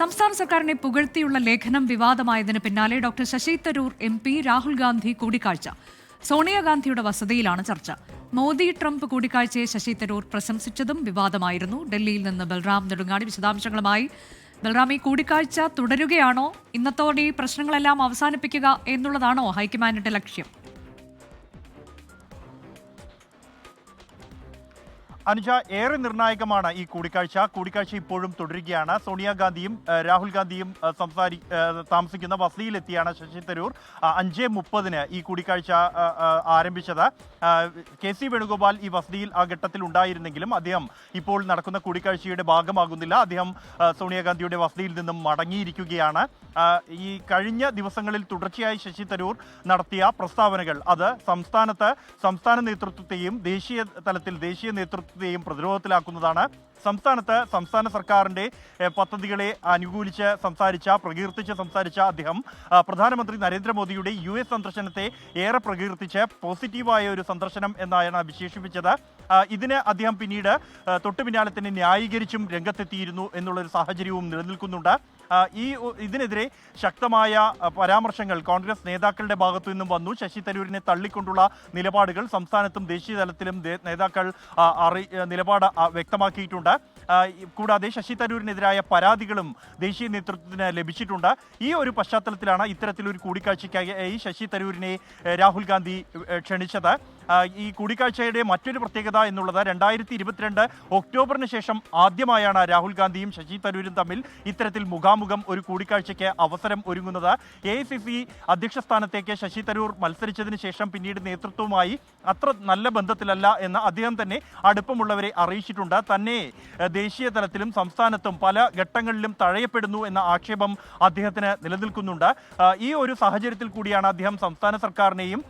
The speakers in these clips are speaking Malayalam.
സംസ്ഥാന സർക്കാരിനെ പുകഴ്ത്തിയുള്ള ലേഖനം വിവാദമായതിന് പിന്നാലെ doctor Shashi Tharoor M P Rahul Gandhi കൂടിക്കാഴ്ച. സോണിയാഗാന്ധിയുടെ വസതിയിലാണ് ചർച്ച. മോദി ട്രംപ് കൂടിക്കാഴ്ചയെ ശശി തരൂർ പ്രശംസിച്ചതും വിവാദമായിരുന്നു. ഡൽഹിയിൽ നിന്ന് ബൽറാം നെടുങ്ങാടി വിശദാംശങ്ങളുമായി. ബൽറാം ഈ കൂടിക്കാഴ്ച തുടരുകയാണോ? ഇന്നത്തോടെ ഈ പ്രശ്നങ്ങളെല്ലാം അവസാനിപ്പിക്കുക എന്നുള്ളതാണോ ഹൈക്കമാൻഡിന്റെ ലക്ഷ്യം? അനുജ ഏറെ നിർണായകമാണ് ഈ കൂടിക്കാഴ്ച. കൂടിക്കാഴ്ച ഇപ്പോഴും തുടരുകയാണ്. സോണിയാഗാന്ധിയും രാഹുൽ ഗാന്ധിയും സംസാരി താമസിക്കുന്ന വസതിയിലെത്തിയാണ് ശശി തരൂർ അഞ്ച് മുപ്പതിന് ഈ കൂടിക്കാഴ്ച ആരംഭിച്ചത്. കെ സി വേണുഗോപാൽ ഈ വസതിയിൽ ആ ഘട്ടത്തിൽ ഉണ്ടായിരുന്നെങ്കിലും അദ്ദേഹം ഇപ്പോൾ നടക്കുന്ന കൂടിക്കാഴ്ചയുടെ ഭാഗമാകുന്നില്ല. അദ്ദേഹം സോണിയാഗാന്ധിയുടെ വസതിയിൽ നിന്നും മടങ്ങിയിരിക്കുകയാണ്. ഈ കഴിഞ്ഞ ദിവസങ്ങളിൽ തുടർച്ചയായി ശശി തരൂർ നടത്തിയ പ്രസ്താവനകൾ അത് സംസ്ഥാനത്ത് സംസ്ഥാന നേതൃത്വത്തെയും ദേശീയ തലത്തിൽ ദേശീയ നേതൃത്വത്തെയും പ്രതിരോധത്തിലാക്കുന്നതാണ്. സംസ്ഥാനത്ത് സംസ്ഥാന സർക്കാരിന്റെ പദ്ധതികളെ അനുകൂലിച്ച് സംസാരിച്ച പ്രകീർത്തിച്ച് സംസാരിച്ച അദ്ദേഹം പ്രധാനമന്ത്രി നരേന്ദ്രമോദിയുടെ യു എസ് സന്ദർശനത്തെ ഏറെ പ്രകീർത്തിച്ച് പോസിറ്റീവായ ഒരു സന്ദർശനം എന്നാണ് വിശേഷിപ്പിച്ചത്. ഇതിന് അദ്ദേഹം പിന്നീട് തൊട്ടു പിന്നാലെ തന്നെ ന്യായീകരിച്ചും രംഗത്തെത്തിയിരുന്നു എന്നുള്ളൊരു സാഹചര്യവും നിലനിൽക്കുന്നുണ്ട്. ഈ ഇതിനെതിരെ ശക്തമായ പരാമർശങ്ങൾ കോൺഗ്രസ് നേതാക്കളുടെ ഭാഗത്തു നിന്നും വന്നു. ശശി തരൂരിനെ തള്ളിക്കൊണ്ടുള്ള നിലപാടുകൾ സംസ്ഥാനത്തും ദേശീയ തലത്തിലും നേതാക്കൾ അറി നിലപാട് വ്യക്തമാക്കിയിട്ടുണ്ട്. കൂടാതെ ശശി തരൂരിനെതിരായ പരാതികളും ദേശീയ നേതൃത്വത്തിന് ലഭിച്ചിട്ടുണ്ട്. ഈ ഒരു പശ്ചാത്തലത്തിലാണ് ഇത്തരത്തിലൊരു കൂടിക്കാഴ്ചയ്ക്കായി ശശി തരൂരിനെ രാഹുൽ ഗാന്ധി ക്ഷണിച്ചത്. ഈ കൂടിക്കാഴ്ചയുടെ മറ്റൊരു പ്രത്യേകത എന്നുള്ളത് രണ്ടായിരത്തി ഇരുപത്തിരണ്ട് ഒക്ടോബറിന് ശേഷം ആദ്യമായാണ് രാഹുൽ ഗാന്ധിയും ശശി തരൂരും തമ്മിൽ ഇത്തരത്തിൽ മുഖാമുഖം ഒരു കൂടിക്കാഴ്ചയ്ക്ക് അവസരം ഒരുങ്ങുന്നത്. എ ഐ സി സി അധ്യക്ഷ സ്ഥാനത്തേക്ക് ശശി തരൂർ മത്സരിച്ചതിന് ശേഷം പിന്നീട് നേതൃത്വവുമായി അത്ര നല്ല ബന്ധത്തിലല്ല എന്ന് അദ്ദേഹം തന്നെ അടുപ്പമുള്ളവരെ അറിയിച്ചിട്ടുണ്ട്. തന്നെ ദേശീയ തലത്തിലും സംസ്ഥാനത്തും പല ഘട്ടങ്ങളിലും തഴയപ്പെടുന്നു എന്ന ആക്ഷേപം അദ്ദേഹത്തിന് നിലനിൽക്കുന്നുണ്ട്. ഈ ഒരു സാഹചര്യത്തിൽ കൂടിയാണ് അദ്ദേഹം സംസ്ഥാന സർക്കാരിനെയും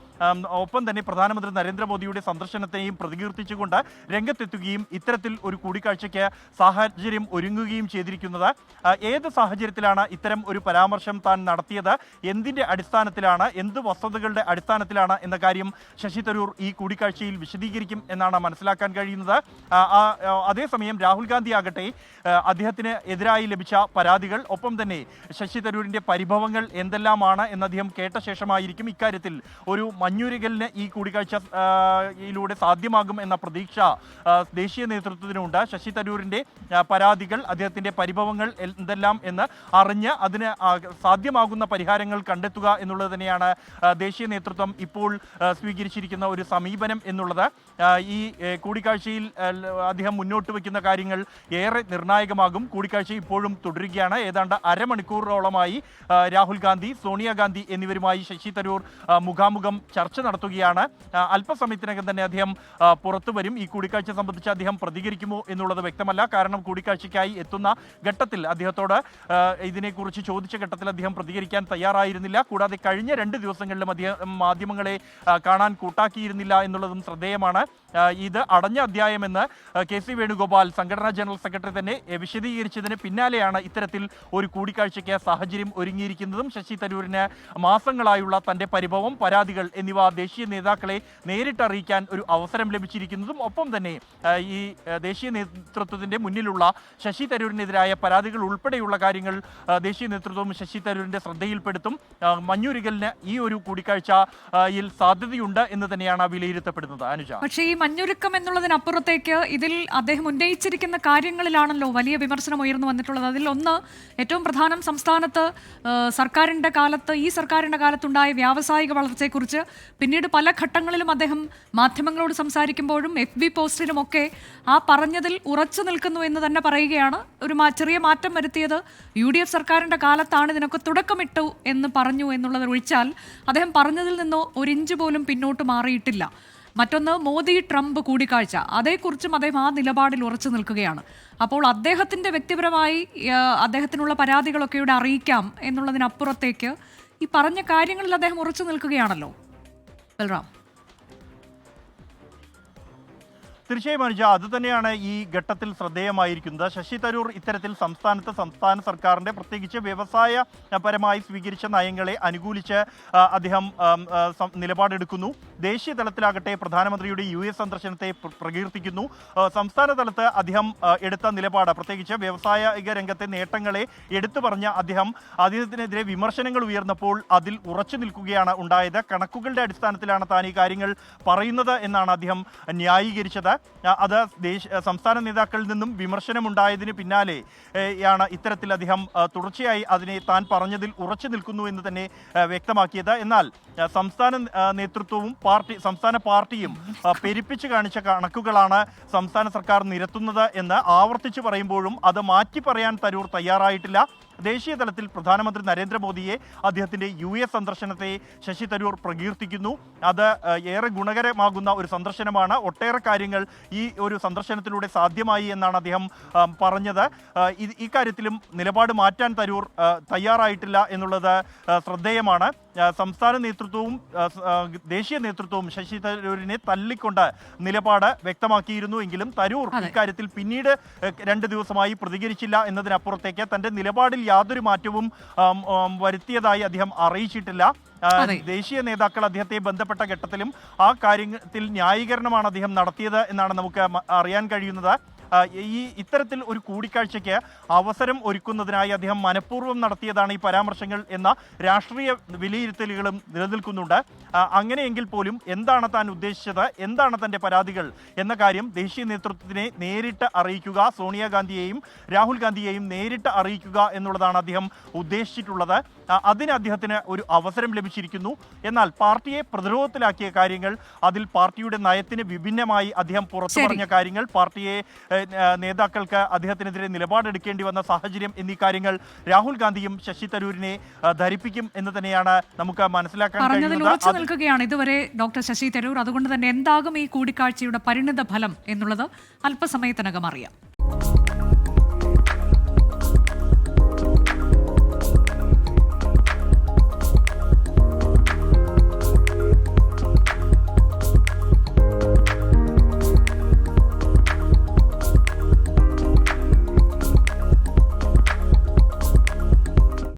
ഒപ്പം തന്നെ പ്രധാനമന്ത്രി നരേന്ദ്രമോദിയുടെ സന്ദർശനത്തെയും പ്രതികീർത്തിച്ചുകൊണ്ട് രംഗത്തെത്തുകയും ഇത്തരത്തിൽ ഒരു കൂടിക്കാഴ്ചയ്ക്ക് സാഹചര്യം ഒരുങ്ങുകയും ചെയ്തിരിക്കുന്നത്. ഏത് സാഹചര്യത്തിലാണ് ഇത്തരം ഒരു പരാമർശം താൻ നടത്തിയത്? എന്തിന്റെ അടിസ്ഥാനത്തിലാണ്? എന്ത് വസ്തുതകളുടെ അടിസ്ഥാനത്തിലാണ് എന്ന കാര്യം ശശി തരൂർ ഈ കൂടിക്കാഴ്ചയിൽ വിശദീകരിക്കും എന്നാണ് മനസ്സിലാക്കാൻ കഴിയുന്നത്. അതേസമയം രാഹുൽ ഗാന്ധി ആകട്ടെ അദ്ദേഹത്തിന് എതിരായി ലഭിച്ച പരാതികൾ ഒപ്പം തന്നെ ശശി തരൂരിന്റെ പരിഭവങ്ങൾ എന്തെല്ലാമാണ് എന്ന് അദ്ദേഹം കേട്ട ശേഷമായിരിക്കും ഇക്കാര്യത്തിൽ ഒരു മഞ്ഞുരുകലിന് ഈ കൂടിക്കാഴ്ച ആ, യിലൂടെ സാധ്യമാകും എന്ന പ്രതീക്ഷ ദേശീയ നേതൃത്വത്തിനുണ്ട്. ശശി തരൂരിന്റെ പരാതികൾ അദ്ദേഹത്തിന്റെ പരിഭവങ്ങൾ എന്തെല്ലാം എന്ന് അറിഞ്ഞ് അതിന് സാധ്യമാകുന്ന പരിഹാരങ്ങൾ കണ്ടെത്തുക എന്നുള്ളത് തന്നെയാണ് ദേശീയ നേതൃത്വം ഇപ്പോൾ സ്വീകരിച്ചിരിക്കുന്ന ഒരു സമീപനം എന്നുള്ളത്. ഈ കൂടിക്കാഴ്ചയിൽ അദ്ദേഹം മുന്നോട്ട് വയ്ക്കുന്ന കാര്യങ്ങൾ ഏറെ നിർണായകമാകും. കൂടിക്കാഴ്ച ഇപ്പോഴും തുടരുകയാണ്. ഏതാണ്ട് അരമണിക്കൂറോളമായി രാഹുൽ ഗാന്ധി സോണിയാഗാന്ധി എന്നിവരുമായി ശശി തരൂർ മുഖാമുഖം ചർച്ച നടത്തുകയാണ്. അല്പസമയത്തിനകം തന്നെ അദ്ദേഹം പുറത്തു വരും. ഈ കൂടിക്കാഴ്ച സംബന്ധിച്ച് അദ്ദേഹം പ്രതികരിക്കുമോ എന്നുള്ളത് വ്യക്തമല്ല. കാരണം കൂടിക്കാഴ്ചയ്ക്കായി എത്തുന്ന ഘട്ടത്തിൽ അദ്ദേഹത്തോട് ഇതിനെക്കുറിച്ച് ചോദിച്ച ഘട്ടത്തിൽ അദ്ദേഹം പ്രതികരിക്കാൻ തയ്യാറായിരുന്നില്ല. കൂടാതെ കഴിഞ്ഞ രണ്ട് ദിവസങ്ങളിലും അദ്ദേഹം മാധ്യമങ്ങളെ കാണാൻ കൂട്ടാക്കിയിരുന്നില്ല എന്നുള്ളതും ശ്രദ്ധേയമാണ്. ഇത് അടഞ്ഞ അധ്യായമെന്ന് കെ സി വേണുഗോപാൽ സംഘടനാ ജനറൽ സെക്രട്ടറി തന്നെ വിശദീകരിച്ചതിന് പിന്നാലെയാണ് ഇത്തരത്തിൽ ഒരു കൂടിക്കാഴ്ചയ്ക്ക് സാഹചര്യം ഒരുങ്ങിയിരിക്കുന്നതും. ശശി തരൂരിന് മാസങ്ങളായുള്ള തന്റെ പരിഭവം പരാതികൾ എന്നിവ ദേശീയ നേതാക്കളെ നേരിട്ട് അറിയിക്കാൻ ഒരു അവസരം ലഭിച്ചിരിക്കുന്നതും. ഒപ്പം തന്നെ ഈ ദേശീയ നേതൃത്വത്തിന്റെ മുന്നിലുള്ള ശശി തരൂരിനെതിരായ പരാതികൾ ഉൾപ്പെടെയുള്ള കാര്യങ്ങൾ ദേശീയ നേതൃത്വവും ശശി തരൂരിന്റെ ശ്രദ്ധയിൽപ്പെടുത്തും. മഞ്ഞുരുകലിന് ഈ ഒരു കൂടിക്കാഴ്ചയിൽ സാധ്യതയുണ്ട് എന്ന് തന്നെയാണ് വിലയിരുത്തപ്പെടുന്നത്. അനുജ. പക്ഷേ മഞ്ഞൊരുക്കം എന്നുള്ളതിനപ്പുറത്തേക്ക് ഇതിൽ അദ്ദേഹം ഉന്നയിച്ചിരിക്കുന്ന കാര്യങ്ങളിലാണല്ലോ വലിയ വിമർശനം ഉയർന്നു വന്നിട്ടുള്ളത്. അതിൽ ഒന്ന് ഏറ്റവും പ്രധാനം സംസ്ഥാനത്ത് സർക്കാരിന്റെ കാലത്ത് ഈ സർക്കാരിന്റെ കാലത്തുണ്ടായ വ്യാവസായിക വളർച്ചയെക്കുറിച്ച് പിന്നീട് പല ഘട്ടങ്ങളിലും അദ്ദേഹം മാധ്യമങ്ങളോട് സംസാരിക്കുമ്പോഴും എഫ് ബി പോസ്റ്റിലുമൊക്കെ ആ പറഞ്ഞതിൽ ഉറച്ചു നിൽക്കുന്നു എന്ന് തന്നെ പറയുകയാണ്. ഒരു ചെറിയ മാറ്റം വരുത്തിയത് യു ഡി എഫ് സർക്കാരിന്റെ കാലത്താണ്. ഇതിനൊക്കെ തുടക്കമിട്ടു എന്ന് പറഞ്ഞു എന്നുള്ളത് ഒഴിച്ചാൽ അദ്ദേഹം പറഞ്ഞതിൽ നിന്നോ ഒരിഞ്ച് പോലും പിന്നോട്ട് മാറിയിട്ടില്ല. മറ്റൊന്ന് മോദി ട്രംപ് കൂടിക്കാഴ്ച. അതേക്കുറിച്ചും അദ്ദേഹം ആ നിലപാടിൽ ഉറച്ചു നിൽക്കുകയാണ്. അപ്പോൾ അദ്ദേഹത്തിന്റെ വ്യക്തിപരമായി അദ്ദേഹത്തിനുള്ള പരാതികളൊക്കെ ഇവിടെ അറിയിക്കാം എന്നുള്ളതിനപ്പുറത്തേക്ക് ഈ പറഞ്ഞ കാര്യങ്ങളിൽ അദ്ദേഹം ഉറച്ചു നിൽക്കുകയാണല്ലോ. ബൽറാം. തീർച്ചയായും അനുജ അത് തന്നെയാണ് ഈ ഘട്ടത്തിൽ ശ്രദ്ധേയമായിരിക്കുന്നത്. ശശി തരൂർ ഇത്തരത്തിൽ സംസ്ഥാനത്ത് സംസ്ഥാന സർക്കാരിന്റെ പ്രത്യേകിച്ച് വ്യവസായ പരമായി സ്വീകരിച്ച നയങ്ങളെ അനുകൂലിച്ച് അദ്ദേഹം നിലപാടെടുക്കുന്നു. ദേശീയ തലത്തിലാകട്ടെ പ്രധാനമന്ത്രിയുടെ യു എസ് സന്ദർശനത്തെ പ്ര- പ്രകീർത്തിക്കുന്നു. സംസ്ഥാന തലത്ത് അദ്ദേഹം എടുത്ത നിലപാട് പ്രത്യേകിച്ച് വ്യവസായിക രംഗത്തെ നേട്ടങ്ങളെ എടുത്തു പറഞ്ഞ അദ്ദേഹം അദ്ദേഹത്തിനെതിരെ വിമർശനങ്ങൾ ഉയർന്നപ്പോൾ അതിൽ ഉറച്ചു നിൽക്കുകയാണ് ഉണ്ടായത്. കണക്കുകളുടെ അടിസ്ഥാനത്തിലാണ് താൻ ഈ കാര്യങ്ങൾ പറയുന്നത് എന്നാണ് അദ്ദേഹം ന്യായീകരിച്ചത്. അത് സംസ്ഥാന നേതാക്കളിൽ നിന്നും വിമർശനമുണ്ടായതിന് പിന്നാലെ ആണ് ഇത്തരത്തിൽ അദ്ദേഹം തുടർച്ചയായി അതിനെ താൻ പറഞ്ഞതിൽ ഉറച്ചു നിൽക്കുന്നു എന്ന് തന്നെ വ്യക്തമാക്കിയത്. എന്നാൽ സംസ്ഥാന നേതൃത്വവും പാർട്ടി സംസ്ഥാന പാർട്ടിയും പെരുപ്പിച്ച് കാണിച്ച കണക്കുകളാണ് സംസ്ഥാന സർക്കാർ നിരത്തുന്നത് എന്ന് ആവർത്തിച്ച് പറയുമ്പോഴും അത് മാറ്റി പറയാൻ തരൂർ തയ്യാറായിട്ടില്ല. ദേശീയ തലത്തിൽ പ്രധാനമന്ത്രി നരേന്ദ്രമോദിയെ അദ്ദേഹത്തിന്റെ യു എസ് സന്ദർശനത്തെ ശശി തരൂർ പ്രകീർത്തിക്കുന്നു. അത് ഏറെ ഗുണകരമാകുന്ന ഒരു സന്ദർശനമാണ്. ഒട്ടേറെ കാര്യങ്ങൾ ഈ ഒരു സന്ദർശനത്തിലൂടെ സാധ്യമായി എന്നാണ് അദ്ദേഹം പറഞ്ഞത്. ഇക്കാര്യത്തിലും നിലപാട് മാറ്റാൻ തരൂർ തയ്യാറായിട്ടില്ല എന്നുള്ളത് ശ്രദ്ധേയമാണ്. സംസ്ഥാന നേതൃത്വവും ദേശീയ നേതൃത്വവും ശശി തരൂരിനെ തള്ളിക്കൊണ്ട് നിലപാട് വ്യക്തമാക്കിയിരുന്നു എങ്കിലും തരൂർ. ഇക്കാര്യത്തിൽ പിന്നീട് രണ്ട് ദിവസമായി പ്രതികരിച്ചില്ല എന്നതിനപ്പുറത്തേക്ക് തന്റെ നിലപാടിൽ യാതൊരു മാറ്റവും വരുത്തിയതായി അദ്ദേഹം അറിയിച്ചിട്ടില്ല. ദേശീയ നേതാക്കൾ അദ്ദേഹത്തെ ബന്ധപ്പെട്ട ഘട്ടത്തിലും ആ കാര്യത്തിൽ ന്യായീകരണമാണ് അദ്ദേഹം നടത്തിയത് എന്നാണ് നമുക്ക് അറിയാൻ കഴിയുന്നത്. ഈ ഇത്തരത്തിൽ ഒരു കൂടിക്കാഴ്ചയ്ക്ക് അവസരം ഒരുക്കുന്നതിനായി അദ്ദേഹം മനഃപൂർവം നടത്തിയതാണ് ഈ പരാമർശങ്ങൾ എന്ന രാഷ്ട്രീയ വിലയിരുത്തലുകളും നിലനിൽക്കുന്നുണ്ട്. അങ്ങനെയെങ്കിൽ പോലും എന്താണ് താൻ ഉദ്ദേശിച്ചത്? എന്താണ് തന്റെ പരാതികൾ? എന്ന കാര്യം ദേശീയ നേതൃത്വത്തിനെ നേരിട്ട് അറിയിക്കുക സോണിയാഗാന്ധിയെയും രാഹുൽ ഗാന്ധിയെയും നേരിട്ട് അറിയിക്കുക എന്നുള്ളതാണ് അദ്ദേഹം ഉദ്ദേശിച്ചിട്ടുള്ളത്. അതിന് അദ്ദേഹത്തിന് ഒരു അവസരം ലഭിച്ചിരിക്കുന്നു. എന്നാൽ പാർട്ടിയെ പ്രതിരോധത്തിലാക്കിയ കാര്യങ്ങൾ അതിൽ പാർട്ടിയുടെ നയത്തിന് വിഭിന്നമായി അദ്ദേഹം പുറത്തു പറഞ്ഞ കാര്യങ്ങൾ പാർട്ടിയെ നേതാക്കൾക്ക് അദ്ദേഹത്തിനെതിരെ നിലപാടെടുക്കേണ്ടി വന്ന സാഹചര്യം എന്നീ കാര്യങ്ങൾ രാഹുൽ ഗാന്ധിയും ശശി തരൂരിനെ ധരിപ്പിക്കും എന്ന് തന്നെയാണ് നമുക്ക് മനസ്സിലാക്കാൻ പറഞ്ഞതിൽ കഴിയുന്നത്. ഉറച്ചു നിൽക്കുകയാണ് ഇതുവരെ ഡോക്ടർ ശശി തരൂർ. അതുകൊണ്ട് തന്നെ എന്താകും ഈ കൂടിക്കാഴ്ചയുടെ പരിണിത ഫലം എന്നുള്ളത് അല്പസമയത്തിനകം അറിയാം.